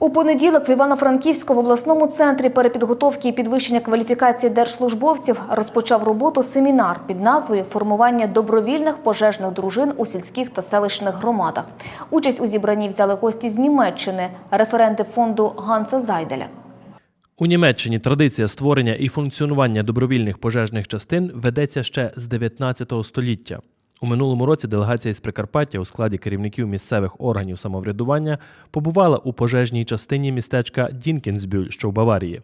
У понеділок в Івано-Франківську в обласному центрі перепідготовки і підвищення кваліфікації держслужбовців розпочав роботу семінар під назвою Формування добровільних пожежних дружин у сільських та селищних громадах. Участь у зібранні взяли гості з Німеччини, референти фонду Ганса Зайделя. У Німеччині традиція створення і функціонування добровільних пожежних частин ведеться ще з 19 століття. У минулому році делегація із Прикарпаття у складі керівників місцевих органів самоврядування побувала у пожежній частині містечка Дінкінсбюль, що в Баварії.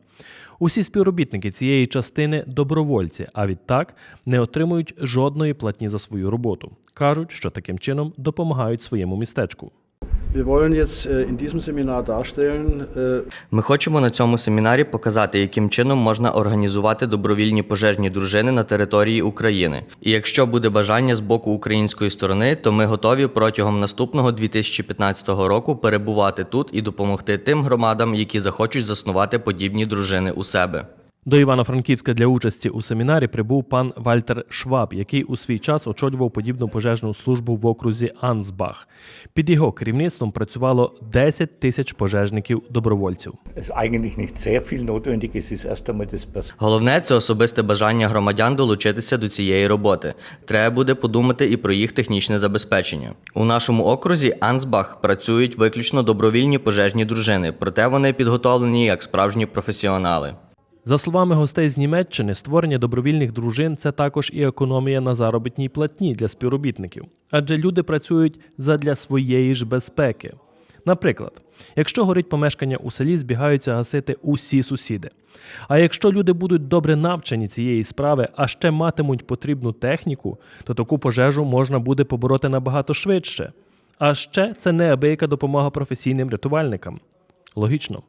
Усі співробітники цієї частини добровольці, а відтак не отримують жодної платні за свою роботу. кажуть, що таким чином допомагають своєму містечку. Ми хочемо на цьому семінарі показати, яким чином можна організувати добровільні пожежні дружини на території України. І якщо буде бажання з боку української сторони, то ми готові протягом наступного 2015 року перебувати тут і допомогти тим громадам, які захочуть заснувати подібні дружини у себе. До Івано-Франківська для участі у семінарі прибув пан Вальтер Шваб, який у свій час очолював подібну пожежну службу в окрузі Ансбах. Під його керівництвом працювало 10 тисяч пожежників-добровольців. Головне це особисте бажання громадян долучитися до цієї роботи. Треба буде подумати і про їх технічне забезпечення. У нашому окрузі Ансбах працюють виключно добровільні пожежні дружини, проте вони підготовлені як справжні професіонали. За словами гостей з Німеччини, створення добровільних дружин це також і економія на заробітній платні для співробітників, адже люди працюють задля своєї ж безпеки. Наприклад, якщо горить помешкання у селі, збігаються гасити усі сусіди. А якщо люди будуть добре навчені цієї справи, а ще матимуть потрібну техніку, то таку пожежу можна буде побороти набагато швидше. А ще це неабияка допомога професійним рятувальникам. Логічно.